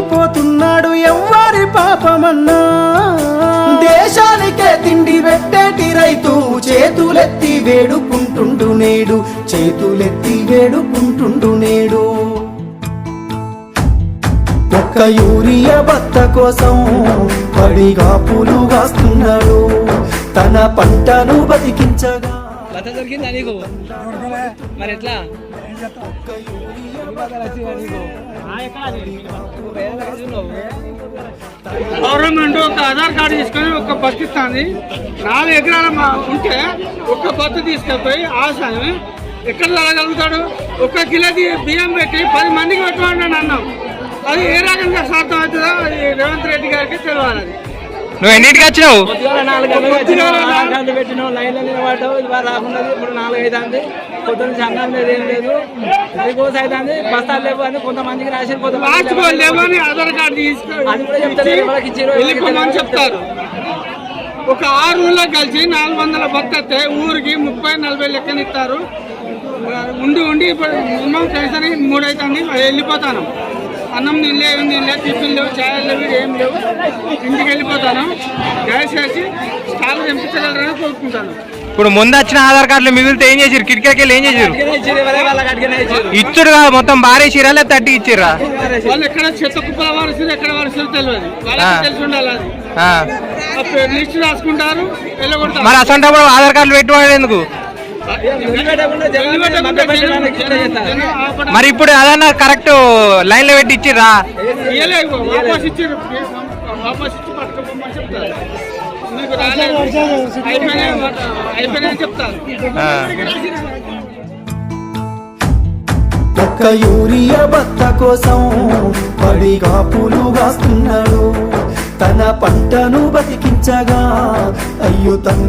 పోతున్నాడు ఎవ్వరి పాపమన్నా. దేశానికే తిండి పెట్టేటి రైతు చేతులెత్తి వేడుకుంటుండు నేడు చేతులెత్తి వేడుకుంటుండు నేడు. ఒక్క యూరియా బత్త కోసం పడిగా పూలు తన పంటను బతికించగా. మరి ఎట్లా? గవర్నమెంట్ ఒక ఆధార్ కార్డు తీసుకొని ఒక బస్సు ఇస్తుంది. నాలుగు ఎకరాల మా- ఉంటే ఒక్క బస్సు తీసుకెళ్ళిపోయి ఆసామి ఎక్కడ తగ్గలుగుతాడు ఒక్క కిలోది బియ్యం పెట్టి పది మందికి పెట్టమంటాను అన్నాం. అది ఏ రకంగా సాధ్యం అవుతుందో అది రేవంత్ రెడ్డి గారికి తెలియాలి. అది నువ్వు ఎన్నింటికి వచ్చినావు? ఇప్పుడు పొద్దున్న సంఘం లేదు ఏం లేదు. రిపోర్స్ అవుతుంది బస్తాలు లేవు అని కొంతమందికి రాసి కొంతమంది ఆధార్ కార్డు తీసుకొని అది కూడా చెప్తారు, ఒక ఆరు ఊళ్ళో కలిసి నాలుగు వందల బత్తతే ఊరికి ముప్పై నలభై లెక్కన ఇస్తారు ఉండి ఉండి ఇప్పుడు మినిమం కనీసం మూడు అవుతుంది వెళ్ళిపోతాను. అన్నం తినలే ఏం తినలే టిఫిన్ లేవు ఛాయలు లేవు ఏం లేవు. ఇంటికి వెళ్ళిపోతాను. దయచేసి స్టాల్ తెంపించగలరని కోరుకుంటాను. ఇప్పుడు ముందు వచ్చిన ఆధార్ కార్డులు మిగిలితే ఏం చేసిరు కిటికీకి వెళ్ళి ఏం చేసిరు. ఇచ్చుడు కాదు మొత్తం బారేసిరా లేదా తట్టి ఇచ్చిర్రా? వాళ్ళు ఎక్కడ చెత్త కుప్పల వారసులు ఎక్కడ వారసులు తెలియదు. ఆ. వాళ్ళకి తెలిసి ఉండాలి అది. ఆ. లిస్ట్ రాసుకుంటారు మరి అసంటప్పుడు ఆధార్ కార్డులు పెట్టుకోవడం ఎందుకు? మరి ఇప్పుడు అదన్నా కరెక్ట్ లైన్లో పెట్టి ఇచ్చిరా ఒక్క యూరియా భర్త కోసం పడి కాపులు కాస్తున్నాడు తన పంటను బతికించగా అయ్యో తన